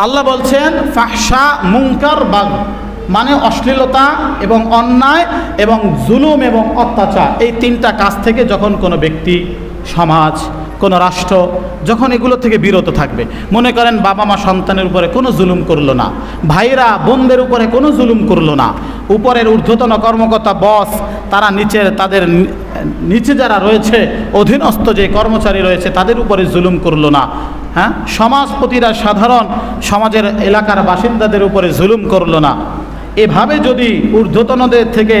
আল্লাহ বলছেন ফাহসা মুঙ্কার বাগ মানে অশ্লীলতা এবং অন্যায় এবং জুলুম এবং অত্যাচার। এই তিনটা কাজ থেকে যখন কোনো ব্যক্তি সমাজ কোনো রাষ্ট্র যখন এগুলো থেকে বিরত থাকবে, মনে করেন বাবা মা সন্তানের উপরে কোনো জুলুম করল না, ভাইরা বোনদের উপরে কোনো জুলুম করল না, উপরের ঊর্ধ্বতন কর্মকর্তা বস তারা নিচের, তাদের নিচে যারা রয়েছে, অধীনস্থ যে কর্মচারী রয়েছে, তাদের উপরে জুলুম করল না হ্যাঁ? সমাজপতিরা সাধারণ সমাজের এলাকার বাসিন্দাদের উপরে জুলুম করল না। এভাবে যদি ঊর্ধ্বতনদের থেকে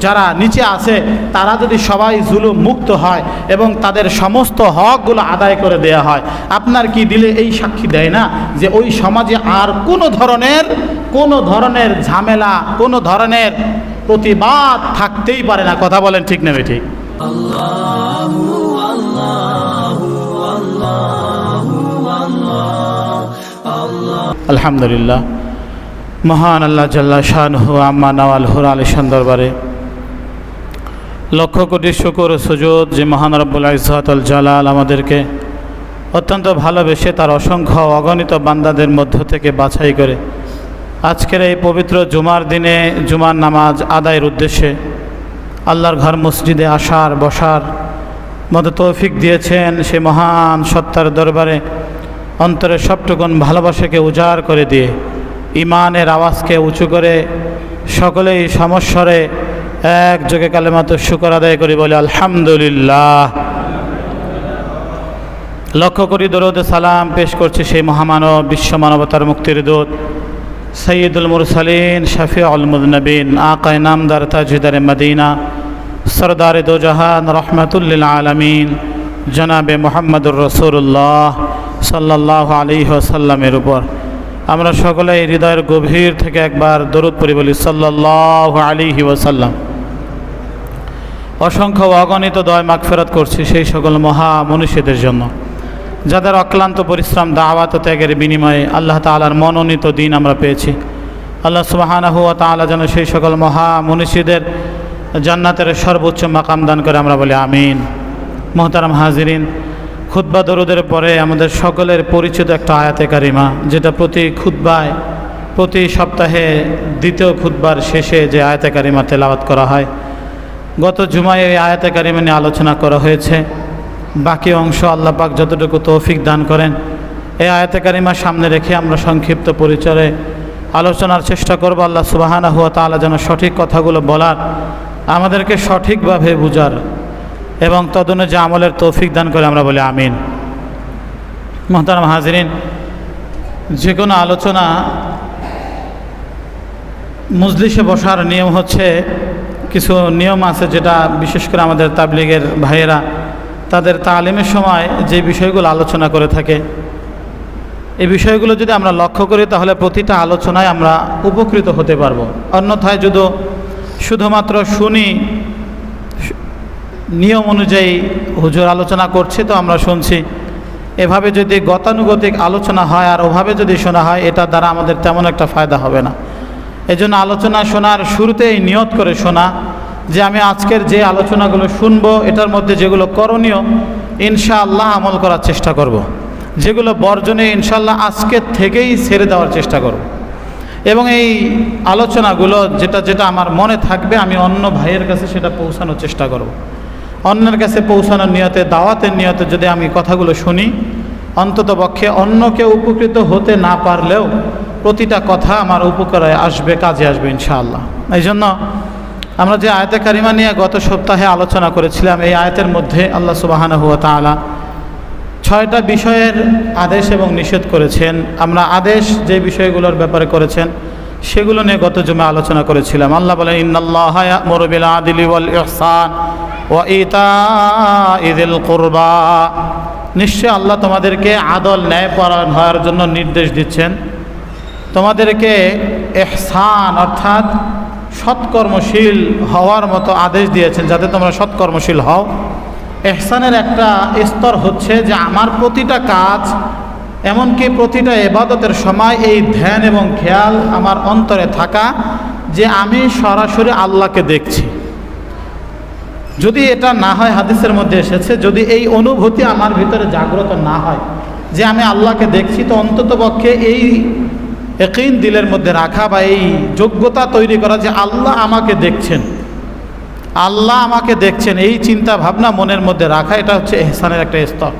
যারা নিচে আছে তারা যদি সবাই জুলুম মুক্ত হয় এবং তাদের সমস্ত হকগুলো আদায় করে দেয়া হয় আপনার কি দিলে এই সাক্ষী দেয় না যে ওই সমাজে আর কোনো ধরনের কোনো ধরনের ঝামেলা কোনো ধরনের প্রতিবাদ থাকতেই পারে না? কথা বলেন ঠিক নেবে ঠিক আলহামদুলিল্লাহ। মহান আল্লাহ জাল্লা শাহ আম্মা নওয়াল হুর আলিশান দরবারে লক্ষ কোটি শুকুর সুযোগ যে মহান রব্বুল ইজহাতুল জালাল আমাদেরকে অত্যন্ত ভালোবেসে তার অসংখ্য অগণিত বান্দাদের মধ্য থেকে বাছাই করে। আজকের এই পবিত্র জুমার দিনে জুমার নামাজ আদায়ের উদ্দেশ্যে আল্লাহর ঘর মসজিদে আসার, বসার মতো তৌফিক দিয়েছেন সে মহান সত্তার দরবারে অন্তরের সবটুকুন ভালোবাসাকে উজাড় করে দিয়ে। ইমানের আওয়াজকে উঁচু করে সকলেই সমস্বরে এক যোগে কালেমাত শুকর আদায় করি, বলে আলহামদুলিল্লাহ। লক্ষ্য করি দরদ সালাম পেশ করছে সেই মহামানব বিশ্ব মানবতার মুক্তির দূত, সৈয়দুল মুরসালিন শফি নবীন আকায় নামদার তাজদারে মদিনা, সরদার দোজাহান রহমতুল্লিল আলমিন, জনাবে মোহাম্মদুর রসুল্লাহ সাল্লাহ আলী সাল্লামের উপর। আমরা সকলে হৃদয়ের গভীর থেকে একবার দরুদ পড়ি বলি সাল্লাহ আলী ওসাল্লাম অসংখ্য অগণিত দয় মাগফেরত করছি সেই সকল মহা মনীষীদের জন্য। যাদের অক্লান্ত পরিশ্রম, দাওয়াত ত্যাগের বিনিময়ে আল্লাহ তালার মনোনীত দিন আমরা পেয়েছি। আল্লাহ সুবাহানা হুয়া তালা যেন সেই সকল মহা মনীষীদের জান্নাতের সর্বোচ্চ মাকাম দান করে আমরা বলি, আমিন। মোহতারাম হাজিরিন খুদ্া দরুদের পরে আমাদের সকলের পরিচিত একটা আয়াতে কারিমা, যেটা প্রতি খুদ্বায় প্রতি সপ্তাহে দ্বিতীয় খুদ্বার শেষে যে আয়াতে কারিমা তেলাওয়াত করা হয়। গত জুমায় এই আয়াতে কারিমা নিয়ে আলোচনা করা হয়েছে। বাকি অংশ আল্লাহ পাক যতটুকু তৌফিক দান করেন, এই আয়াতে কারিমা সামনে রেখে আমরা সংক্ষিপ্ত পরিচয়ে আলোচনার চেষ্টা করব। আল্লাহ সুবাহানা হুয়া তাআলা যেন সঠিক কথাগুলো বলার, আমাদেরকে সঠিকভাবে বুঝার এবং তদনুযায়ী যে আমলের তৌফিক দান করে আমরা বলি আমিন। মোহতারাম হাজরিন, যে কোনো আলোচনা মজলিসে বসার নিয়ম হচ্ছে, কিছু নিয়ম আছে যেটা বিশেষ করে আমাদের তাবলিগের ভাইয়েরা, তাদের তালিমের সময় যে বিষয়গুলো আলোচনা করে থাকে, এই বিষয়গুলো যদি আমরা লক্ষ্য করি, তাহলে প্রতিটা আলোচনায় আমরা উপকৃত হতে পারব। অন্যথায় যদি শুধুমাত্র শুনি নিয়ম অনুযায়ী হুজুর আলোচনা করছে, তো আমরা শুনছি এভাবে যদি গতানুগতিক আলোচনা হয় আর ওভাবে যদি শোনা হয়, এটা দ্বারা আমাদের তেমন একটা ফায়দা হবে না এজন্য আলোচনা শোনার শুরুতেই নিয়ত করে শোনা যে আমি আজকের যে আলোচনাগুলো শুনব, এটার মধ্যে যেগুলো করণীয়, ইনশাআল্লাহ আমল করার চেষ্টা করব। যেগুলো বর্জনে ইনশাল্লাহ আজকের থেকেই ছেড়ে দেওয়ার চেষ্টা করব। এবং এই আলোচনাগুলো যেটা যেটা আমার মনে থাকবে, আমি অন্য ভাইয়ের কাছে সেটা পৌঁছানোর চেষ্টা করব। অন্যের কাছে পৌঁছানোর নিয়তে, দাওয়াতের নিয়তে যদি আমি কথাগুলো শুনি, অন্তত পক্ষে অন্যকে উপকৃত হতে না পারলেও প্রতিটা কথা আমার উপকারে আসবে, কাজে আসবে, ইনশাআল্লাহ। এই জন্য আমরা যে আয়তে কারিমা নিয়ে গত সপ্তাহে আলোচনা করেছিলাম, এই আয়তের মধ্যে আল্লাহ সুবাহানা হুয়া তালা ছয়টা বিষয়ের আদেশ এবং নিষেধ করেছেন। আমরা আদেশ যে বিষয়গুলোর ব্যাপারে করেছেন, সেগুলো নিয়ে গত জমে আলোচনা করেছিলাম। আল্লাহ বলেন, ইন্নাল্লাহ মরবিল আদিলি ইহসান। ওয়া ইতা ইদিল কুরবা। নিশ্চয় আল্লাহ তোমাদেরকে আদল ন্যায় পরায়ণ হওয়ার জন্য নির্দেশ দিচ্ছেন। তোমাদেরকে এহসান, অর্থাৎ সৎকর্মশীল হওয়ার মতো আদেশ দিয়েছেন, যাতে তোমরা সৎকর্মশীল হও। এহসানের একটা স্তর হচ্ছে যে আমার প্রতিটা কাজ, এমনকি প্রতিটা এবাদতের সময় এই ধ্যান এবং খেয়াল আমার অন্তরে থাকা যে আমি সরাসরি আল্লাহকে দেখছি। যদি এটা না হয় হাদিসের মধ্যে এসেছে, যদি এই অনুভূতি আমার ভিতরে জাগ্রত না হয়, যে আমি আল্লাহকে দেখছি, তো অন্তত পক্ষে এই একইন দিলের মধ্যে রাখা বা এই যোগ্যতা তৈরি করা যে আল্লাহ আমাকে দেখছেন, আল্লাহ আমাকে দেখছেন, এই চিন্তা ভাবনা মনের মধ্যে রাখা, এটা হচ্ছে এহসানের একটা স্তর।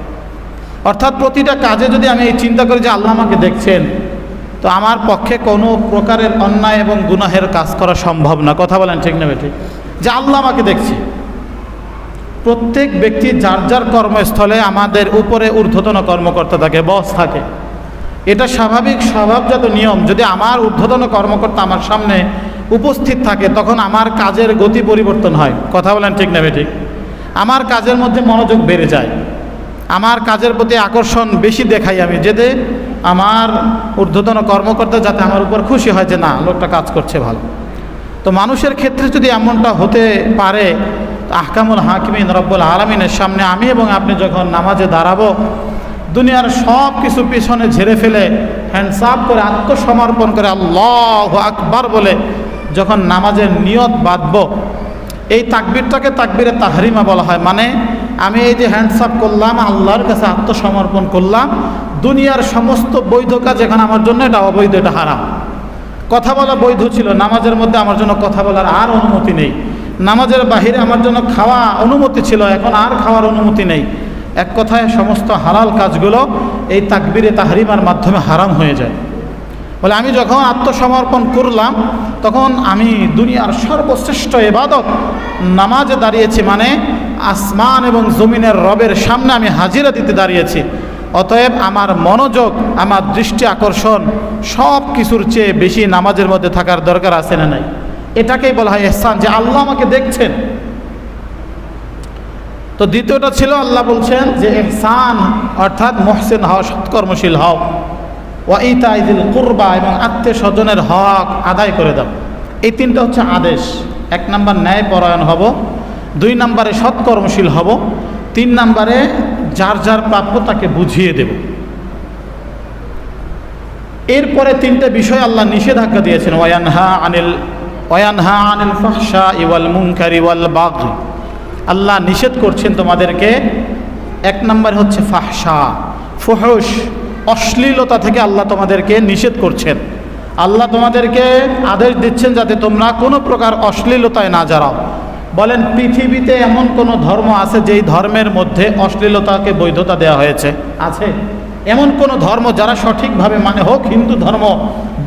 অর্থাৎ প্রতিটা কাজে যদি আমি এই চিন্তা করি যে আল্লাহ আমাকে দেখছেন, তো আমার পক্ষে কোনো প্রকারের অন্যায় এবং গুনাহের কাজ করা সম্ভব না। কথা বলেন ঠিক না বেঠিক? যে আল্লাহ আমাকে দেখছে। প্রত্যেক ব্যক্তি যার যার কর্মস্থলে আমাদের উপরে ঊর্ধ্বতন কর্মকর্তা থাকে বস থাকে। এটা স্বাভাবিক স্বভাবজাত নিয়ম। যদি আমার ঊর্ধ্বতন কর্মকর্তা আমার সামনে উপস্থিত থাকে, তখন আমার কাজের গতি পরিবর্তন হয়। কথা বলেন ঠিক না ঠিক আমার কাজের মধ্যে মনোযোগ বেড়ে যায়। আমার কাজের প্রতি আকর্ষণ বেশি দেখাই আমি, যেতে আমার ঊর্ধ্বতন কর্মকর্তা যাতে আমার উপর খুশি হয় যে, না, লোকটা কাজ করছে ভালো। তো মানুষের ক্ষেত্রে যদি এমনটা হতে পারে আহকামুল হাকিমিন রব্বুল আলমিনের সামনে আমি এবং আপনি যখন নামাজে দাঁড়াবো, দুনিয়ার সব কিছু পিছনে ঝেড়ে ফেলে হ্যান্ডসাপ করে আত্মসমর্পণ করে আল্লাহ আকবার বলে যখন নামাজের নিয়ত বাঁধব, এই তাকবিরটাকে তাকবিরে তাহরিমা বলা হয়। মানে আমি এই যে হ্যান্ডসাপ করলাম, আল্লাহর কাছে আত্মসমর্পণ করলাম, দুনিয়ার সমস্ত বৈধ কাজ এখন আমার জন্য এটা অবৈধ, এটা হারাম। কথা বলা বৈধ ছিল, নামাজের মধ্যে আমার জন্য কথা বলার আর অনুমতি নেই। নামাজের বাহিরে আমার জন্য খাওয়া অনুমতি ছিল, এখন আর খাওয়ার অনুমতি নেই। এক কথায় সমস্ত হালাল কাজগুলো এই তাকবিরে তাহরিমার মাধ্যমে হারাম হয়ে যায়। বলে আমি যখন আত্মসমর্পণ করলাম, তখন আমি দুনিয়ার সর্বশ্রেষ্ঠ এবাদত নামাজে দাঁড়িয়েছি মানে আসমান এবং জমিনের রবের সামনে আমি হাজিরা দিতে দাঁড়িয়েছি। অতএব আমার মনোযোগ, আমার দৃষ্টি আকর্ষণ সব কিছুর চেয়ে বেশি নামাজের মধ্যে থাকার দরকার আছে না নাই? এটাকেই বলা হয় এহসান, যে আল্লাহ আমাকে দেখছেন। তো দ্বিতীয়টা ছিল, আল্লাহ বলছেন যে এহসান অর্থাৎ মহসেন হও সৎকর্মশীল হও। ওয়াইতা ইদিল কুরবা, এবং আত্মীয় স্বজনের হক আদায় করে দাও। এই তিনটা হচ্ছে আদেশ। এক নম্বর ন্যায় পরায়ণ হব, দুই নম্বরে সৎকর্মশীল হব, তিন নম্বরে যার যার প্রাপ্য তাকে বুঝিয়ে দেব। এরপরে তিনটে বিষয় আল্লাহ নিষেধাজ্ঞা দিয়েছেন। ওয়ানহা আনিল ওয়ানহা আনিল ফাহশা ইওয়াল মুনকার ইওয়াল বাগ আল্লাহ নিষেধ করছেন তোমাদেরকে, এক নম্বর হচ্ছে ফাহশা। ফুহুশ, অশ্লীলতা থেকে আল্লাহ তোমাদেরকে নিষেধ করছেন। আল্লাহ তোমাদেরকে আদেশ দিচ্ছেন যাতে তোমরা কোনো প্রকার অশ্লীলতায় না যারাও। বলেন, পৃথিবীতে এমন কোনো ধর্ম আছে যেই ধর্মের মধ্যে অশ্লীলতাকে বৈধতা দেওয়া হয়েছে? আছে। এমন কোনো ধর্ম যারা সঠিকভাবে মানে হোক হিন্দু ধর্ম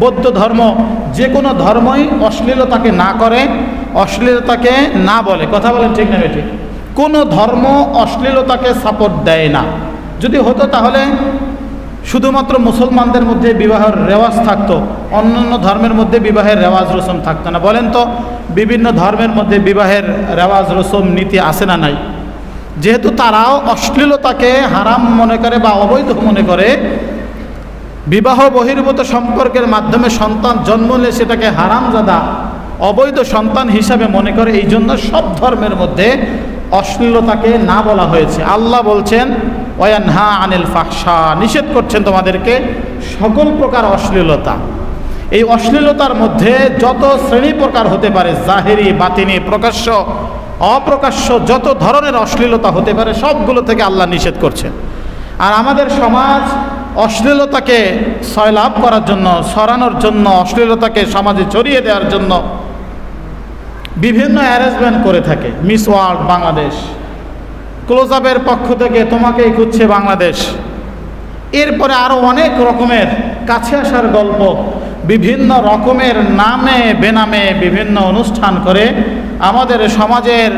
বৌদ্ধ ধর্ম যে কোনো ধর্মই অশ্লীলতাকে না করে, অশ্লীলতাকে না বলে। কথা বলেন ঠিক না ঠিক কোনো ধর্ম অশ্লীলতাকে সাপোর্ট দেয় না। যদি হতো তাহলে শুধুমাত্র মুসলমানদের মধ্যে বিবাহের রেওয়াজ থাকতো, অন্যান্য ধর্মের মধ্যে বিবাহের রেওয়াজ রসম থাকতো না। বলেন তো, বিভিন্ন ধর্মের মধ্যে বিবাহের রেওয়াজ রসম নীতি আসে না নাই? যেহেতু তারাও অশ্লীলতাকে হারাম মনে করে বা অবৈধ মনে করে বিবাহ বহির্ভূত সম্পর্কের মাধ্যমে সন্তান জন্ম নিলে সেটাকে হারামজাদা, অবৈধ সন্তান হিসাবে মনে করে, এই জন্য সব ধর্মের মধ্যে অশ্লীলতাকে না বলা হয়েছে। আল্লাহ বলছেন, ওয়ানহা আনিল ফাহসা নিষেধ করছেন তোমাদেরকে সকল প্রকার অশ্লীলতা। এই অশ্লীলতার মধ্যে যত শ্রেণি প্রকার হতে পারে, জাহেরি, বাতিনি, প্রকাশ্য, অপ্রকাশ্য, যত ধরনের অশ্লীলতা হতে পারে, সবগুলো থেকে আল্লাহ নিষেধ করছেন। আর আমাদের সমাজ অশ্লীলতাকে সয়লাভ করার জন্য, সরানোর জন্য, অশ্লীলতাকে সমাজে ছড়িয়ে দেওয়ার জন্য বিভিন্ন অ্যারেঞ্জমেন্ট করে থাকে। Miss world, Bangladesh. ক্লোজ আপের পক্ষ থেকে তোমাকেই খুঁজছে বাংলাদেশ। এরপরে আরও অনেক রকমের কাছে আসার গল্প, বিভিন্ন রকমের নামে, বেনামে বিভিন্ন অনুষ্ঠান করে আমাদের সমাজের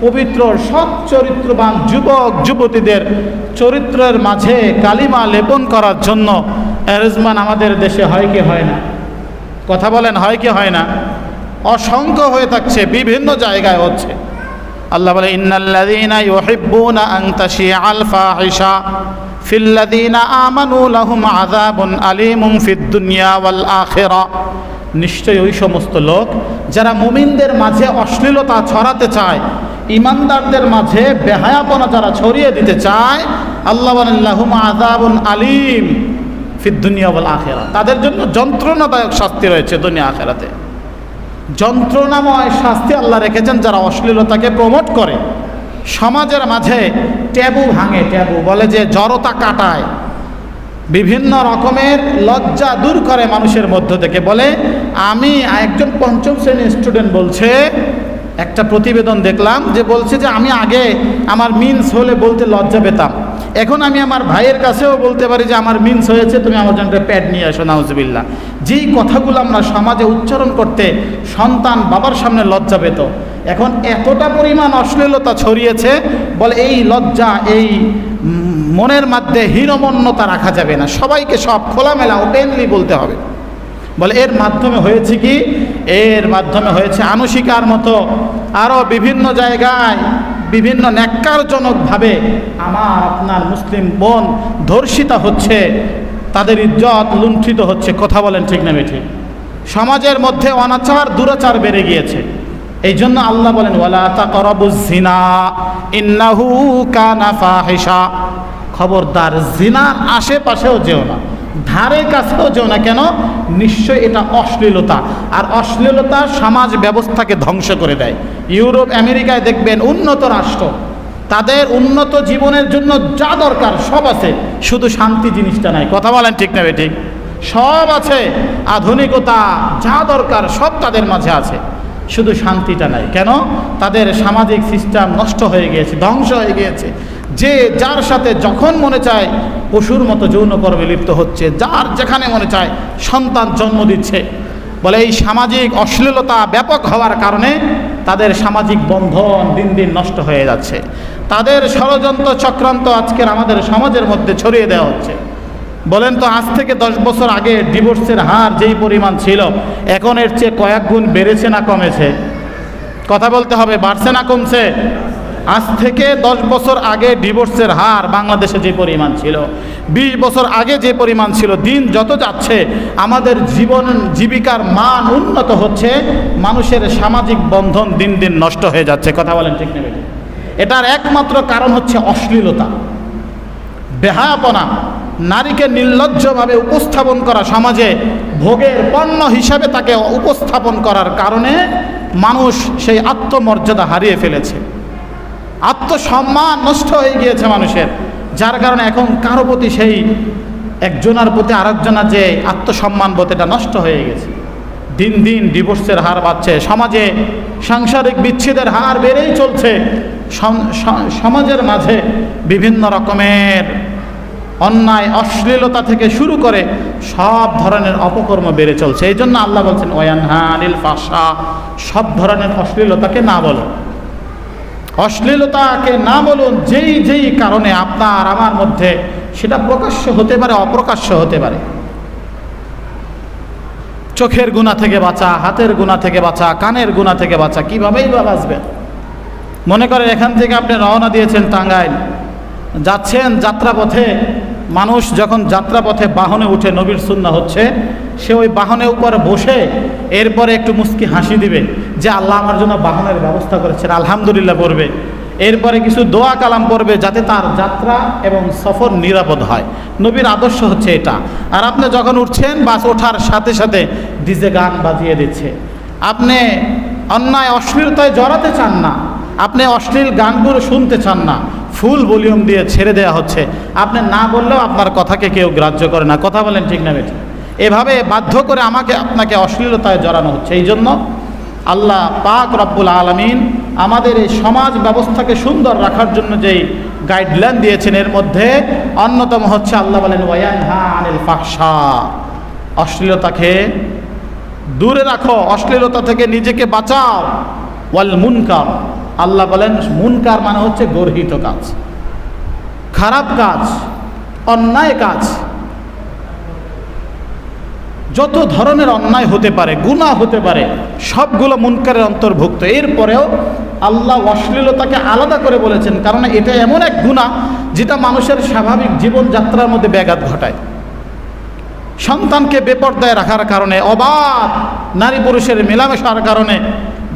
পবিত্র সৎ চরিত্রবান যুবক, যুবতীদের চরিত্রের মাঝে কালিমা লেপন করার জন্য অ্যারেঞ্জমেন্ট আমাদের দেশে হয় কি হয় না? কথা বলেন, হয় কি হয় না? অসংখ্য হয়ে থাকছে, বিভিন্ন জায়গায় হচ্ছে। আল্লাহ বলে, ইন্নাল্লাযীনা ইউহিব্বুনা আন তাশিআল ফাহিশা ফিল্লাযীনা আমানু লাহুম আযাবুন আলীমুন ফিদ দুনিয়া ওয়াল আখিরা নিশ্চয়ই ওই সমস্ত লোক যারা মুমিনদের মাঝে অশ্লীলতা ছড়াতে চায়, ইমানদারদের মাঝে বেহায়াপনা যারা ছড়িয়ে দিতে চায়, আল্লাহ আযাবুন আলীম ফিদ দুনিয়া ওয়াল আখিরা তাদের জন্য যন্ত্রণাদায়ক শাস্তি রয়েছে দুনিয়া আখেরাতে। যন্ত্রণাময় শাস্তি আল্লাহ রেখেছেন যারা অশ্লীলতাকে প্রমোট করে। সমাজের মাঝে ট্যাবু ভাঙে, ট্যাবু বলে যে জড়তা কাটায়। বিভিন্ন রকমের লজ্জা দূর করে মানুষের মধ্য থেকে বলে, আমি একজন পঞ্চম শ্রেণির স্টুডেন্ট বলছে। একটা প্রতিবেদন দেখলাম যে বলছে যে, আমি আগে আমার মিন্স হলে বলতে লজ্জা পেতাম। এখন আমি আমার ভাইয়ের কাছেও বলতে পারি যে, আমার মিন্স হয়েছে, তুমি আমার জন্য প্যাড নিয়ে আসো নাউজবিল্লা যেই কথাগুলো আমরা সমাজে উচ্চারণ করতে সন্তান বাবার সামনে লজ্জা পেত, এখন এতটা পরিমাণ অশ্লীলতা ছড়িয়েছে, বলে এই লজ্জা, এই মনের মধ্যে হীনমন্যতা রাখা যাবে না। সবাইকে সব খোলামেলা ওপেনলি বলতে হবে। বলে, এর মাধ্যমে হয়েছে কি? এর মাধ্যমে হয়েছে আনুশিকার মতো আরও বিভিন্ন জায়গায় বিভিন্ন ন্যাক্কারজনকভাবে আমার আপনার মুসলিম বোন ধর্ষিতা হচ্ছে, তাদের ইজ্জত লুণ্ঠিত হচ্ছে। কথা বলেন ঠিক না ঠিক সমাজের মধ্যে অনাচার, দুরাচার বেড়ে গিয়েছে। এই জন্য আল্লাহ বলেন, ওয়ালা তাকরাবুজ জিনা, ইন্নাহু কানা ফাহিশা। খবরদার জিনার আশেপাশেও যেও না, ধারে কাছেও যেও না কেন? নিশ্চয় এটা অশ্লীলতা। আর অশ্লীলতা সমাজ ব্যবস্থাকে ধ্বংস করে দেয়। ইউরোপ, আমেরিকায় দেখবেন উন্নত রাষ্ট্র। তাদের উন্নত জীবনের জন্য যা দরকার সব আছে। শুধু শান্তি জিনিসটা নাই। কথা বলেন ঠিক না ঠিক সব আছে। আধুনিকতা যা দরকার সব তাদের মাঝে আছে। শুধু শান্তিটা নাই। কেন? তাদের সামাজিক সিস্টেম নষ্ট হয়ে গিয়েছে, ধ্বংস হয়ে গিয়েছে। যে যার সাথে যখন মনে চায়, পশুর মতো যৌন পর্বে লিপ্ত হচ্ছে, যার যেখানে মনে চায়, সন্তান জন্ম দিচ্ছে। বলে এই সামাজিক অশ্লীলতা ব্যাপক হওয়ার কারণে তাদের সামাজিক বন্ধন দিন দিন নষ্ট হয়ে যাচ্ছে। তাদের ষড়যন্ত্র চক্রান্ত আজকের আমাদের সমাজের মধ্যে ছড়িয়ে দেওয়া হচ্ছে। বলেন তো, আজ থেকে দশ বছর আগে ডিভোর্সের হার যেই পরিমাণ ছিল, এখন এর চেয়ে কয়েক গুণ বেড়েছে না কমেছে? কথা বলতে হবে, বাড়ছে না কমছে? আজ থেকে দশ বছর আগে ডিভোর্সের হার বাংলাদেশে যে পরিমাণ ছিল, বিশ বছর আগে যে পরিমাণ ছিল, দিন যত যাচ্ছে, আমাদের জীবন জীবিকার মান উন্নত হচ্ছে, মানুষের সামাজিক বন্ধন দিন দিন নষ্ট হয়ে যাচ্ছে। কথা বলেন ঠিক নেবে এটার একমাত্র কারণ হচ্ছে অশ্লীলতা, বেহায়াপনা, নারীকে নির্লজ্জভাবে উপস্থাপন করা সমাজে ভোগের পণ্য হিসাবে তাকে উপস্থাপন করার কারণে মানুষ সেই আত্মমর্যাদা হারিয়ে ফেলেছে। আত্মসম্মান নষ্ট হয়ে গিয়েছে মানুষের। যার কারণে এখন কারও প্রতি সেই একজনের প্রতি আরেকজনের যে আত্মসম্মান বোধ এটা নষ্ট হয়ে গেছে। দিন দিন ডিভোর্সের হার বাড়ছে, সমাজে সাংসারিক বিচ্ছেদের হার বেড়েই চলছে। সমাজের মাঝে বিভিন্ন রকমের অন্যায়, অশ্লীলতা থেকে শুরু করে সব ধরনের অপকর্ম বেড়ে চলছে। এই জন্য আল্লাহ বলছেন ওয়ান ওয়ানহানিল ফাশা সব ধরনের অশ্লীলতাকে না বলো। অশ্লীলতাকে না বলুন, যেই যেই কারণে আপনার আমার মধ্যে সেটা প্রকাশ্য হতে পারে, অপ্রকাশ্য হতে পারে। চোখের গুণা থেকে বাঁচা, হাতের গুণা থেকে বাঁচা, কানের গুণা থেকে বাঁচা, কীভাবেই বা বাঁচবেন মনে করেন, এখান থেকে আপনি রওনা দিয়েছেন টাঙ্গাইল। যাচ্ছেন যাত্রাপথে, মানুষ যখন যাত্রাপথে বাহনে উঠে নবীর সুন্না হচ্ছে, সে ওই বাহনের উপর বসে, এরপরে একটু মুস্কি হাসি দিবে। যে আল্লাহ আমার জন্য বাহনের ব্যবস্থা করেছেন, আলহামদুলিল্লাহ পড়বে। এরপরে কিছু দোয়া কালাম পড়বে যাতে তার যাত্রা এবং সফর নিরাপদ হয়। নবীর আদর্শ হচ্ছে এটা। আর আপনি যখন উঠছেন, বাস ওঠার সাথে সাথে ডিজে গান বাজিয়ে দিচ্ছে। আপনি অন্যায়, অশ্লীলতায় জড়াতে চান না। আপনি অশ্লীল গানগুলো শুনতে চান না। ফুল ভলিউম দিয়ে ছেড়ে দেওয়া হচ্ছে। আপনি না বললেও আপনার কথাকে কেউ গ্রাহ্য করে না। কথা বলেন ঠিক না এভাবে বাধ্য করে আমাকে, আপনাকে অশ্লীলতায় জড়ানো হচ্ছে। এই জন্য আল্লাহ পাক রব্বুল আলমিন আমাদের এই সমাজ ব্যবস্থাকে সুন্দর রাখার জন্য যেই গাইডলাইন দিয়েছেন, এর মধ্যে অন্যতম হচ্ছে আল্লাহ বলেন ওয়ানহা আনিল ফাকসা অশ্লীলতাকে দূরে রাখো, অশ্লীলতা থেকে নিজেকে বাঁচাও। ওয়াল মুনকার, আল্লাহ বলেন, মুনকার মানে হচ্ছে গর্হিত কাজ, খারাপ কাজ, অন্যায় কাজ যত ধরনের অন্যায় হতে পারে গুণা হতে পারে, সবগুলো মুনকারের অন্তর্ভুক্ত। এরপরেও আল্লাহ অশ্লীলতাকে আলাদা করে বলেছেন, কারণ এটা এমন এক গুণা যেটা মানুষের স্বাভাবিক জীবনযাত্রার মধ্যে ব্যাঘাত ঘটায়। সন্তানকে বেপর্দায় রাখার কারণে, অবাধ নারী পুরুষের মেলামেশার কারণে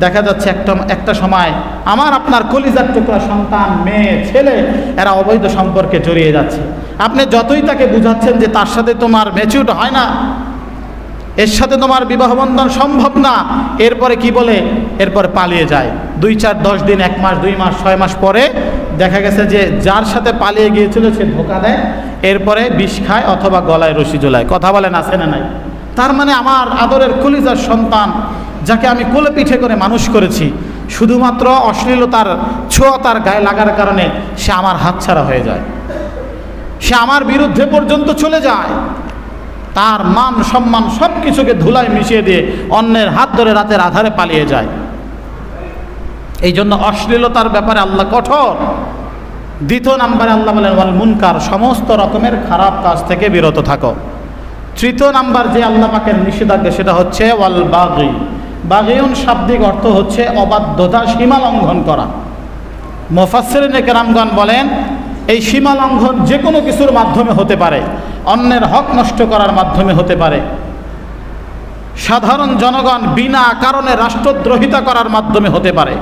দেখা যাচ্ছে একটা একটা সময় আমার, আপনার কলিজার টুকরা সন্তান, মেয়ে, ছেলে, এরা অবৈধ সম্পর্কে জড়িয়ে যাচ্ছে। আপনি যতই তাকে বুঝাচ্ছেন যে তার সাথে তোমার ম্যাচিউড হয় না এর সাথে তোমার বিবাহ বন্ধন সম্ভব না। এরপরে কি বলে? এরপরে পালিয়ে যায়। দুই চার দশ দিন, এক মাস, দুই মাস, ছয় মাস পরে দেখা গেছে যে যার সাথে পালিয়ে গিয়েছিল সে ধোকা দেয়, এরপরে বিষ খায় অথবা গলায় রশি জোলায় কথা বলেন, আছে না নাই? তার মানে আমার আদরের কলিজার সন্তান, যাকে আমি কোলে পিঠে করে মানুষ করেছি, শুধুমাত্র অশ্লীলতার ছোঁয়া তার গায়ে লাগার কারণে সে আমার হাতছাড়া হয়ে যায়। সে আমার বিরুদ্ধে পর্যন্ত চলে যায়। তার মান সম্মান সব কিছুকে ধুলায় মিশিয়ে দিয়ে অন্যের হাত ধরে রাতের আধারে পালিয়ে যায়। এই জন্য অশ্লীলতার ব্যাপারে আল্লাহ কঠোর। দ্বিতীয় নাম্বারে আল্লাহ বলেন, ওয়াল মুনকার, সমস্ত রকমের খারাপ কাজ থেকে বিরত থাকো। তৃতীয় নাম্বার যে আল্লাহ পাকের নিষেধাজ্ঞা, সেটা হচ্ছে ওয়াল বাগি। বাগিউন শাব্দিক অর্থ হচ্ছে অবাধ্যতা, সীমা লঙ্ঘন করা। মোফাসরিন কেরামগণ বলেন এই সীমা লঙ্ঘন যে কোনো কিছুর মাধ্যমে হতে পারে। অন্যের হক নষ্ট করার মাধ্যমে হতে পারে। সাধারণ জনগণ বিনা কারণে রাষ্ট্রদ্রোহিতা করার মাধ্যমে হতে পারে।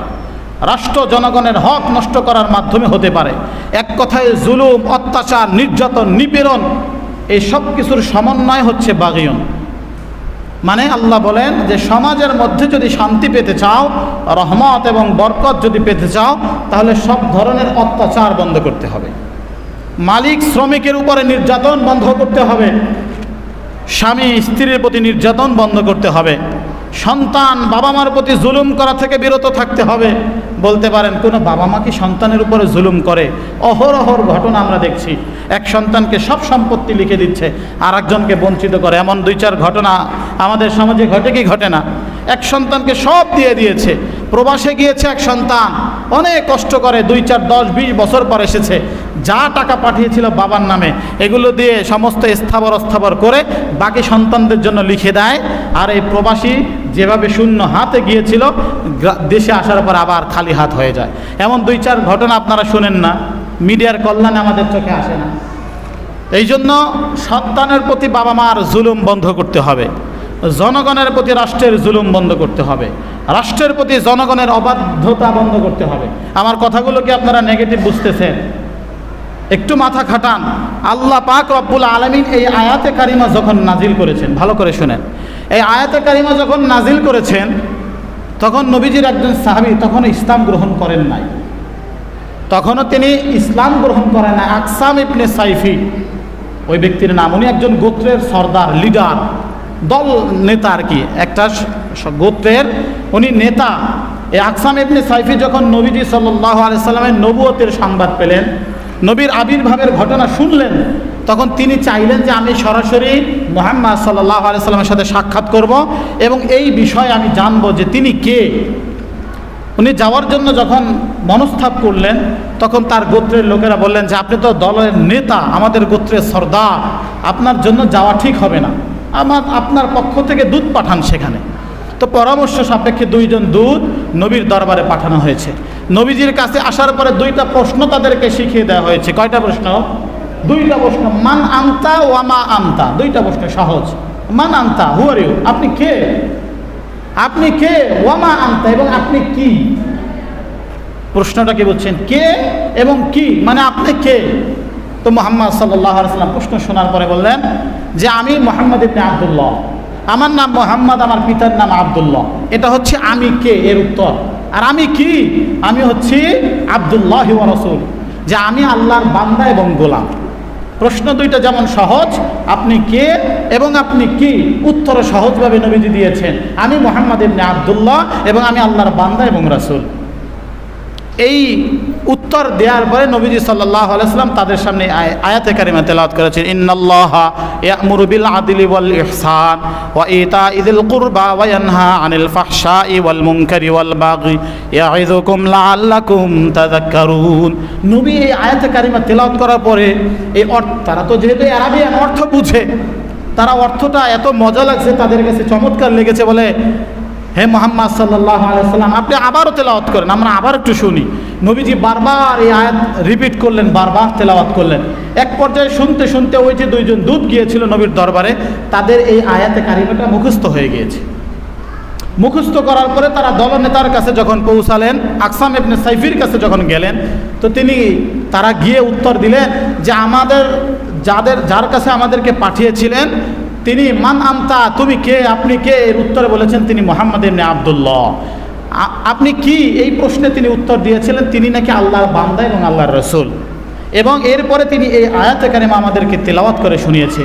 রাষ্ট্র জনগণের হক নষ্ট করার মাধ্যমে হতে পারে। এক কথায় জুলুম, অত্যাচার, নির্যাতন, নিপীড়ন, এই সব কিছুর সমন্বয় হচ্ছে বাগিয়ন। মানে আল্লাহ বলেন যে সমাজের মধ্যে যদি শান্তি পেতে চাও, রহমত এবং বরকত যদি পেতে চাও, তাহলে সব ধরনের অত্যাচার বন্ধ করতে হবে। মালিক, শ্রমিকের উপরে নির্যাতন বন্ধ করতে হবে। স্বামী, স্ত্রীর প্রতি নির্যাতন বন্ধ করতে হবে। সন্তান বাবা মার প্রতি জুলুম করা থেকে বিরত থাকতে হবে। বলতে পারেন, কোনো বাবা মা কি সন্তানের উপরে জুলুম করে? অহরহর ঘটনা আমরা দেখছি। এক সন্তানকে সব সম্পত্তি লিখে দিচ্ছে আর একজনকে বঞ্চিত করে। এমন দুই চার ঘটনা আমাদের সমাজে ঘটে কি ঘটে না। এক সন্তানকে সব দিয়ে দিয়েছে। প্রবাসে গিয়েছে এক সন্তান। অনেক কষ্ট করে, দুই চার দশ বিশ বছর পর এসেছে। যা টাকা পাঠিয়েছিল বাবার নামে, এগুলো দিয়ে সমস্ত স্থাবর অস্থাবর করে বাকি সন্তানদের জন্য লিখে দেয়। আর এই প্রবাসী যেভাবে শূন্য হাতে গিয়েছিল দেশে আসার পর আবার খালি হাত হয়ে যায়। এমন দুই চার ঘটনা আপনারা শুনেন না। মিডিয়ার কল্যাণে আমাদের চোখে আসে না। এই জন্য সন্তানের প্রতি বাবা মার জুলুম বন্ধ করতে হবে। জনগণের প্রতি রাষ্ট্রের জুলুম বন্ধ করতে হবে। রাষ্ট্রের প্রতি জনগণের অবাধ্যতা বন্ধ করতে হবে। আমার কথাগুলো কি আপনারা নেগেটিভ বুঝতেছেন? একটু মাথা খাটান। আল্লাহ পাক রব্বুল আলমিন এই আয়াতে কারিমা যখন নাজিল করেছেন, ভালো করে শুনেন। এই আয়াতে কারিমা যখন নাজিল করেছেন, তখন নবীজির একজন সাহাবি তখন ইসলাম গ্রহণ করেন নাই। তখনও তিনি ইসলাম গ্রহণ করেন না আকসাম ইবনে সাইফি, ওই ব্যক্তির নাম, উনি একজন গোত্রের সর্দার, লিডার, দল নেতা আর কি। একটা গোত্রের উনি নেতা। এই আকসাম ইবনে সাইফি যখন নবীজি সাল্লাহ আলাইসাল্লামের নবুয়তের সংবাদ পেলেন নবীর আবির্ভাবের ঘটনা শুনলেন, তখন তিনি চাইলেন যে আমি সরাসরি মোহাম্মদ সাল্লাহ আলাইসাল্লামের সাথে সাক্ষাৎ করব এবং এই বিষয়ে আমি জানব যে তিনি কে। উনি যাওয়ার জন্য যখন মনস্থাপ করলেন, তখন তার গোত্রের লোকেরা বললেন যে, আপনি তো দলের নেতা, আমাদের গোত্রের সর্দার, আপনার জন্য যাওয়া ঠিক হবে না। আমার, আপনার পক্ষ থেকে দুধ পাঠান সেখানে। তো পরামর্শ সাপেক্ষে দুইজন দুধ নবীর দরবারে পাঠানো হয়েছে। নবীজির কাছে আসার পরে দুইটা প্রশ্ন তাদেরকে শিখিয়ে দেওয়া হয়েছে। কয়টা প্রশ্ন? দুইটা প্রশ্ন। মান আনতা ওয়ামা আনতা। দুইটা প্রশ্ন সহজ। মান আনতা হুয়ার ইউ আপনি কে? আপনি কে? ওয়ামা আনতা, এবং আপনি কি? প্রশ্নটা কি বলছেন কে এবং কি? মানে আপনি কে? তো মোহাম্মদ সাল্লাম প্রশ্ন শোনার পরে বললেন যে আমি মোহাম্মদ ইবনে আবদুল্লাহ। আমার নাম মোহাম্মদ, আমার পিতার নাম আবদুল্লাহ। এটা হচ্ছে আমি কে এর উত্তর? আর আমি কি? আমি হচ্ছি আবদুল্লাহ রসুল। যে আমি আল্লাহর বান্দা এবং গোলাম। প্রশ্ন দুইটা যেমন সহজ, আপনি কে এবং আপনি কি? উত্তর সহজভাবে নবীজি দিয়েছেন। আমি মোহাম্মদ ইবনে আবদুল্লাহ এবং আমি আল্লাহর বান্দা এবং রাসুল। এই উত্তর দেওয়ার পরে নবীজি সাল্লাহ আলাইসাল্লাম তাদের সামনে আয়- আয়াতে কারিমা তেলাওয়াত করেছেন, ইন্নাল্লাহ ইয়ামুরু বিল আদলি ওয়াল ইহসান ওয়া ইতাইযিল কুরবা ওয়া ইয়ানহা আনিল ফাহশাই ওয়াল মুনকারি ওয়াল বাগি ইয়াইযুকুম লাআল্লাকুম তাযাক্কারুন। নবী এই আয়াতে কারিমা তেলাওয়াত করার পরে এই অর্থ তারা তো যেহেতু আরাবিয়ান অর্থ বুঝে, তারা অর্থটা এত মজা লাগছে, তাদের কাছে চমৎকার লেগেছে বলে হে মোহাম্মদ সাল্লাহ আলাইসাল্লাম আপনি আবারও তেলাওয়াত করেন। আমরা আবার একটু শুনি। নবীজি বারবার এই আয়াত রিপিট করলেন, বারবার তেলাওয়াত করলেন। এক পর্যায়ে শুনতে শুনতে ওই যে দুইজন দূত গিয়েছিল নবীর দরবারে, তাদের এই আয়াতে কারিমাটা মুখস্থ হয়ে গিয়েছে। মুখস্থ করার পরে তারা দলনেতার কাছে যখন পৌঁছালেন, আকসাম ইবনে সাইফির কাছে যখন গেলেন, তো তিনি তারা গিয়ে উত্তর দিলেন যে আমাদের যাদের, যার কাছে আমাদেরকে পাঠিয়েছিলেন তিনি, মান আমতা? তুমি কে? আপনি কে? এর উত্তরে বলেছেন তিনি মোহাম্মদ এমনি আবদুল্লাহ। আপনি কি এই প্রশ্নে তিনি উত্তর দিয়েছিলেন? তিনি নাকি আল্লাহর বান্দা এবং আল্লাহর রসুল। এবং এরপরে তিনি এই আয়াত এখানে আমাদেরকে তেলাওয়াত করে শুনিয়েছে।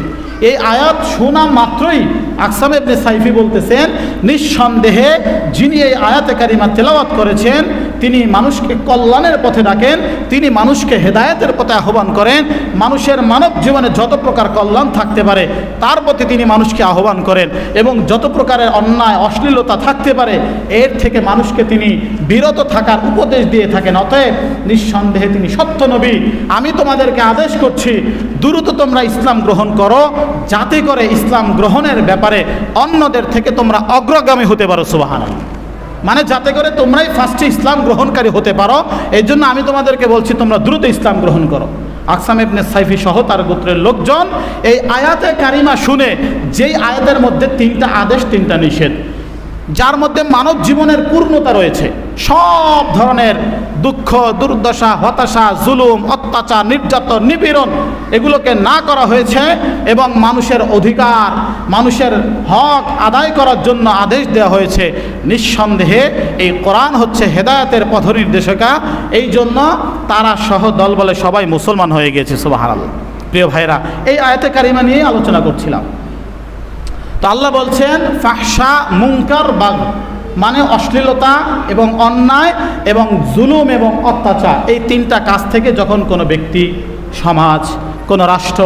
এই আয়াত শোনা মাত্রই আকসাম ইবনে সাইফি বলতেছেন, নিঃসন্দেহে যিনি এই আয়াতে কারিমা তেলাওয়াত করেছেন তিনি মানুষকে কল্যাণের পথে ডাকেন, তিনি মানুষকে হেদায়তের পথে আহ্বান করেন, মানুষের মানব জীবনে যত প্রকার কল্যাণ থাকতে পারে, তার প্রতি তিনি মানুষকে আহ্বান করেন এবং যত প্রকারের অন্যায়, অশ্লীলতা থাকতে পারে, এর থেকে মানুষকে তিনি বিরত থাকার উপদেশ দিয়ে থাকেন। অতএব নিঃসন্দেহে তিনি সত্য নবী। আমি তোমাদেরকে আদেশ করছি, দ্রুত তোমরা ইসলাম গ্রহণ করো, যাতে করে ইসলাম গ্রহণের ব্যাপারে অন্যদের থেকে তোমরা অগ্রগামী হতে পারো সুবাহান মানে যাতে করে তোমরাই ফার্স্টে ইসলাম গ্রহণকারী হতে পারো, এই জন্য আমি তোমাদেরকে বলছি, তোমরা দ্রুত ইসলাম গ্রহণ করো। আকসাম ইবনে সাইফি সহ তার গোত্রের লোকজন এই আয়াতে কারিমা শুনে, যেই আয়াতের মধ্যে তিনটা আদেশ, তিনটা নিষেধ। যার মধ্যে মানব জীবনের পূর্ণতা রয়েছে। সব ধরনের দুঃখ, দুর্দশা, হতাশা, জুলুম, অত্যাচার, নির্যাতন, নিপীড়ন এগুলোকে না করা হয়েছে এবং মানুষের অধিকার, মানুষের হক আদায় করার জন্য আদেশ দেওয়া হয়েছে। নিঃসন্দেহে এই কোরআন হচ্ছে হেদায়তের পথনির্দেশিকা এই জন্য তারা সহ দল বলে সবাই মুসলমান হয়ে গিয়েছে সুবাহ প্রিয় ভাইরা এই আয়াতে কারিমা নিয়েই আলোচনা করছিলাম। তো আল্লাহ বলছেন ফাহসা মুঙ্কার বাগ। মানে অশ্লীলতা এবং অন্যায় এবং জুলুম এবং অত্যাচার। এই তিনটা কাজ থেকে যখন কোনো ব্যক্তি, সমাজ, কোনো রাষ্ট্র,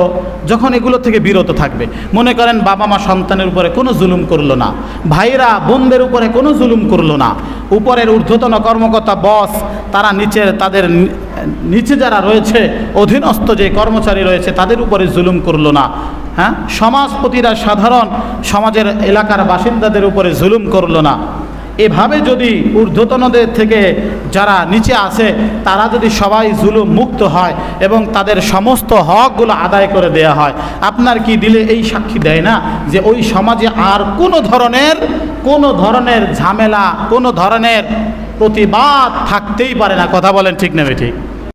যখন এগুলো থেকে বিরত থাকবে, মনে করেন বাবা মা সন্তানের উপরে কোনো জুলুম করল না, ভাইরা, বোনদের উপরে কোনো জুলুম করল না, উপরের ঊর্ধ্বতন কর্মকর্তা, বস, তারা নিচের, তাদের নিচে যারা রয়েছে, অধীনস্থ যে কর্মচারী রয়েছে, তাদের উপরে জুলুম করল না। হ্যাঁ? সমাজপতিরা সাধারণ সমাজের এলাকার বাসিন্দাদের উপরে জুলুম করল না। এভাবে যদি ঊর্ধ্বতনদের থেকে যারা নিচে আছে তারা যদি সবাই জুলুম মুক্ত হয় এবং তাদের সমস্ত হকগুলো আদায় করে দেয়া হয়, আপনার কি দিলে এই সাক্ষী দেয় না যে ওই সমাজে আর কোনো ধরনের কোনো ধরনের ঝামেলা, কোনো ধরনের প্রতিবাদ থাকতেই পারে না? কথা বলেন ঠিক নেবে ঠিক